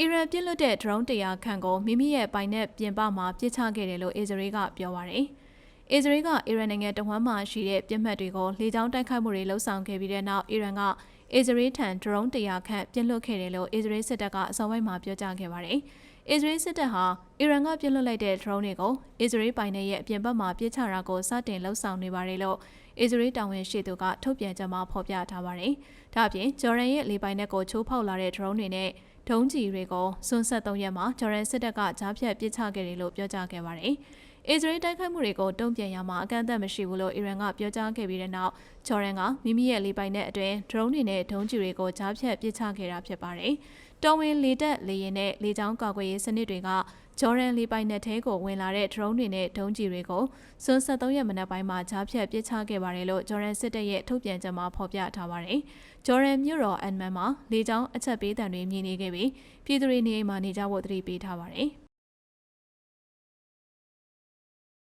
အီရန်ပြစ်လွတ်တဲ့ drone 100ခန့်ကိုမိမိရဲ့ပိုင်နက်ပြင်ပမှာပစ်ချခဲ့တယ်လို့အစ္စရေးကပြောပါရယ်။အစ္စရေးကအီရန်နိုင်ငံတဝမ်းမှာရှိတဲ့ပြစ်မှတ်တွေကိုလေကြောင်းတိုက်ခိုက်မှုတွေလှုံ့ဆော်ခဲ့ပြီးတဲ့နောက်အီရန်ကအစ္စရေးထံ drone 100ခန့်ပြစ်လွတ်ခဲ့တယ်လို့အစ္စရေးစစ်တပ်ကအစောပိုင်းမှာပြောကြားခဲ့ပါတယ်။အစ္စရေးစစ်တပ်ဟာအီရန်ကပြစ်လွတ်လိုက်တဲ့ drone တွေကိုအစ္စရေးပိုင်နယ်ရဲ့အပြင်ဘက်မှာပစ်ချတာကိုစတင်လှုံ့ဆော်နေပါတယ်လို့အစ္စရေးတာဝန်ရှိသူကထုတ်ပြန်ကြမှာဖော်ပြထားပါတယ်။ဒါ့အပြင်ဂျော်ဒန်ရဲ့လေပိုင်နက်ကိုချိုးဖောက်လာတဲ့ drone တွေနဲ့ ဒုံးကျည်တွေကိုစွန်းဆက်၃ရက်မှာဂျော်ဒန်စစ်တပ်ကကြားဖြတ်ပစ်ချခဲ့တယ်လို့ပြောကြားခဲ့ပါတယ်။ အစ္စရေးတိုက်ခိုက်မှုတွေကိုတုံ့ပြန်ရမှာအကန့်အသတ်မရှိဘူးလို့အီရန်ကပြောကြားခဲ့ပြီးတဲ့နောက်ဂျော်ဒန်ကမိမိရဲ့လေပိုင်နက်အတွင်းဒရုန်းတွေနဲ့ဒုံးကျည်တွေကိုကြားဖြတ်ပစ်ချခဲ့တာဖြစ်ပါတယ်။တော်ဝင်လေတပ်လေယာဉ်နဲ့လေကြောင်းကာကွယ်ရေးစနစ်တွေကဂျော်ဒန်လေပိုင်နက်ထဲကိုဝင်လာတဲ့ဒရုန်းတွေနဲ့ဒုံးကျည်တွေကိုစွန်း73ရက်မနက်ပိုင်းမှာကြားဖြတ်ပစ်ချခဲ့ပါတယ်လို့ဂျော်ဒန်စစ်တပ်ရဲ့ထုတ်ပြန်ချက်မှာဖော်ပြထားပါတယ်။ဂျော်ဒန်မြို့တော်အန်မန်မှာလေကြောင်းအချက်ပေးတံတွေမြင်နေခဲ့ပြီးပြည်သူတွေနေအိမ်မှာနေကြဖို့တတိပေးထားပါတယ်။